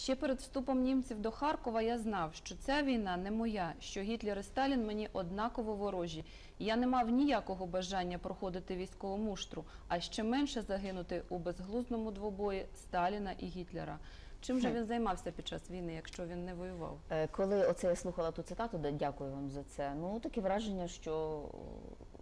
Ще перед вступом німців до Харкова я знав, що ця війна не моя, що Гітлер і Сталін мені однаково ворожі. Я не мав ніякого бажання проходити військову муштру, а ще менше загинути у безглузному двобої Сталіна і Гітлера. Чим же він займався під час війни, якщо він не воював? Е, Коли оце я слухала ту цитату, де дякую вам за це. Ну таке враження, що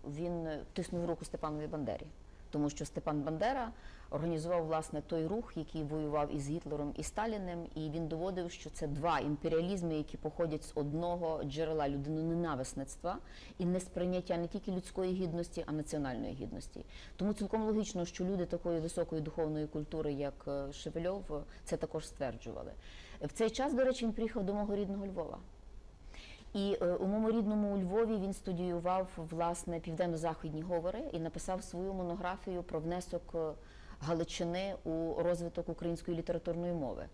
він тиснув руку Степанові Бандері. Тому що Степан Бандера організував власне той рух, який воював із Гітлером і Сталіним, і він доводив, що це два імперіалізми, які походять з одного джерела людиноненависництва і несприйняття не тільки людської гідності, а національної гідності. Тому цілком логічно, що люди такої високої духовної культури, як е, Шевельов, це також стверджували. В цей час, до речі, він приїхав до мого рідного Львова. І е, у моєму рідному Львові він студіював власне південно-західні говори і написав свою монографію про внесок е, Галичини у розвиток української літературної мови.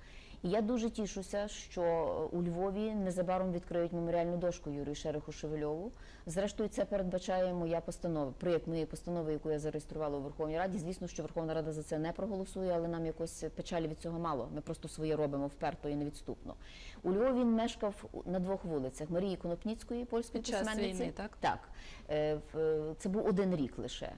І я дуже тішуся, що е, у Львові незабаром відкриють меморіальну дошку Юрію Шереху Шевельову. Зрештою, це передбачає моя постанова, проєкт моєї постанови, яку я зареєструвала у Верховній Раді. Звісно, що Верховна Рада за це не проголосує, але нам якось печалі від цього мало. Ми просто своє робимо вперто і невідступно. У Львові він мешкав на двох вулицях Марії Конопніцької, польської Під час письменниці. війни, так? Так. Е, Це був один рік лише.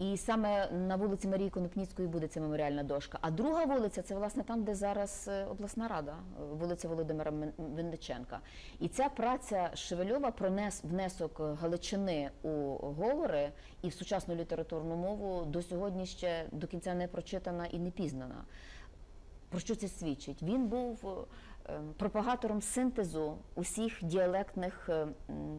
І саме на вулиці Марії Конопніцької буде ця меморіальна дошка. А друга вулиця це власне там, де зараз е, обласна рада, е, вулиця Володимира Винниченка. І ця праця Шевельова про внесок Галичини у говори і в сучасну літературну мову до сьогодні ще до кінця не прочитана і не пізнана. Про що це свідчить? Він був е, пропагатором синтезу усіх діалектних е,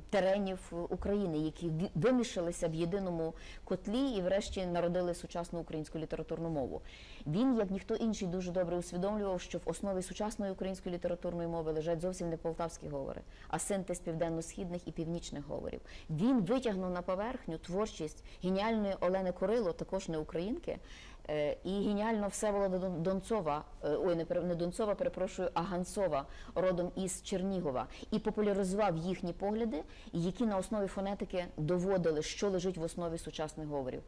теренів України, які вимішалися в єдиному котлі і, врешті, народили сучасну українську літературну мову. Він, як ніхто інший, дуже добре усвідомлював, що в основі сучасної української літературної мови лежать зовсім не полтавські говори, а синтез південно-східних і північних говорів. Він витягнув на поверхню творчість геніальної Олени Корило, також не українки, і геніально Всеволода Дон- Донцова, е, ой, не, Донцова, перепрошую, а Ганцова, родом із Чернігова, і популяризував їхні погляди, які на основі фонетики доводили, що лежить в основі сучасних говорів.